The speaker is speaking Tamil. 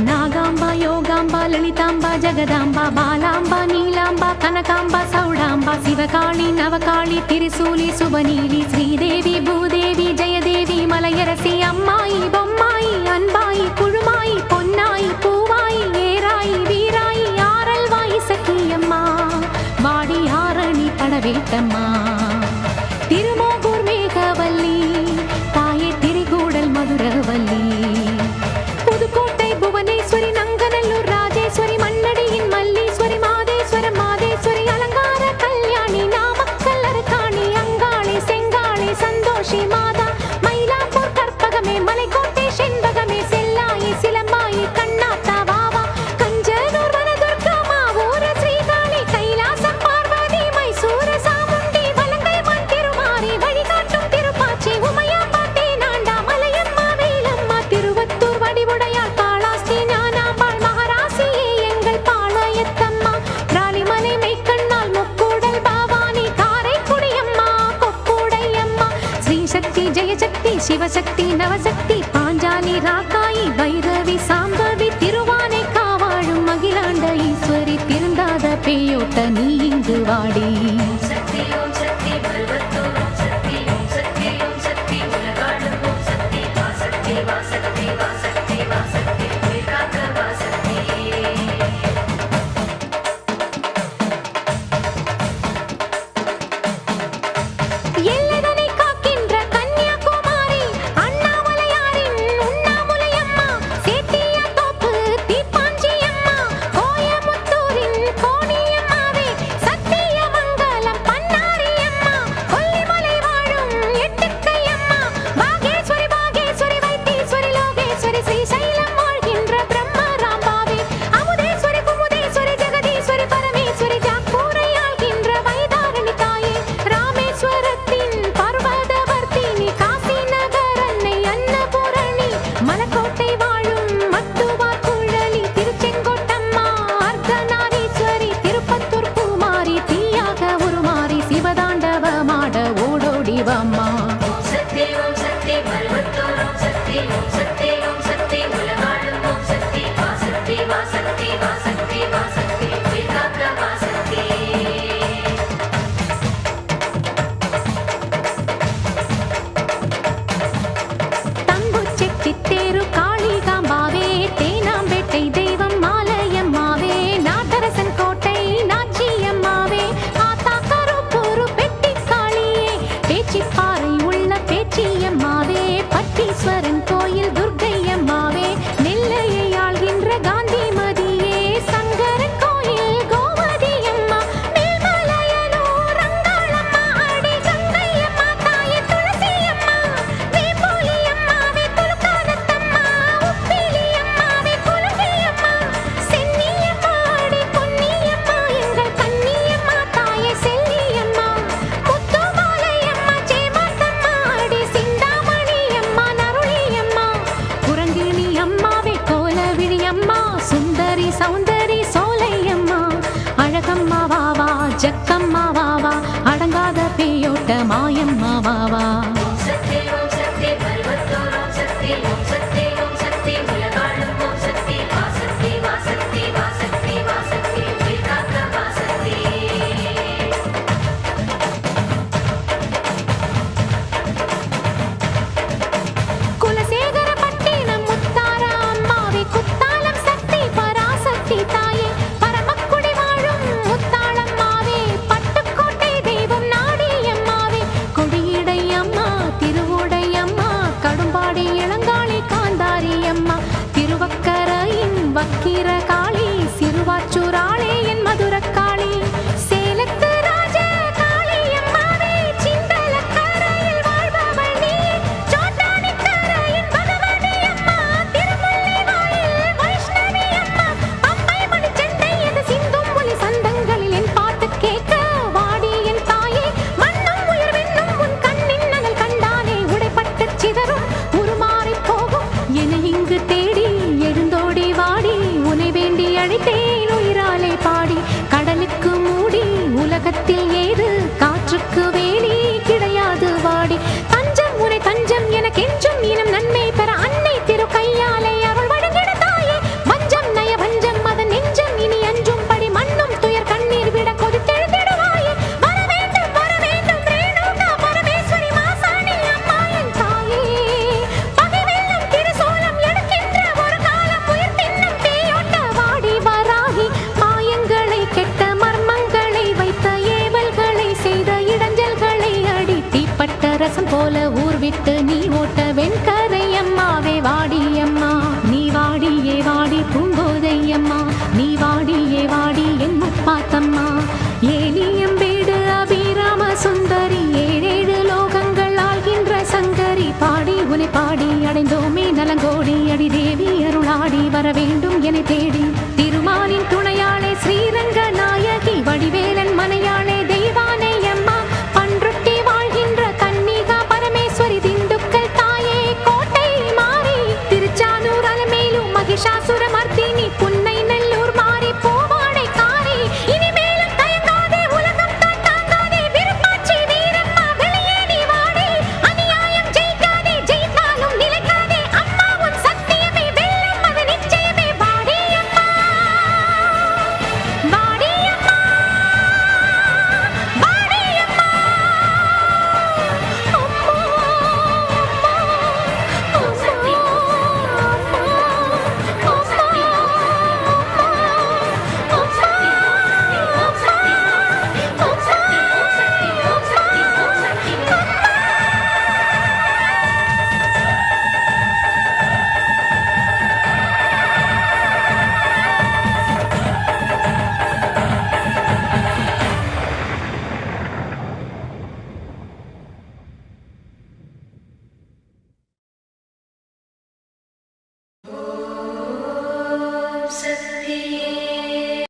నాగాంబ యోగాంబ లలితాంబ జగదాంబ బాలాంబ నీలాంబ కనకాంబ సౌడాంబ శివకాళి నవకాళి తిరుసూలి సుబనీలి శ్రీదేవి భూదేవి జయదేవి మలయరసి అమ్మాయి బొమ్మాయి అన్బాయి కుళుమాయి పొన్నాయి పూవాయి ఏరాయి వీరాయి ఆరల్వాయి సఖీయమ్మా వాడి ఆరణి పడవేటమ్మా ராத்தாயி பைரவி சாம்பவி திருவானை காவாழும் மகிழாண்ட ஈஸ்வரி திருந்தாத பேயோட்ட நீ இங்கு வாடி. சக்தி சக்தி ஓம் சக்தி பல்வத்தோம் சக்தி ஓம் ஜக்கம்மா வாவா அடங்காத பேயோட்ட மாயம்மா வாவா வக்கிர கா விட்ட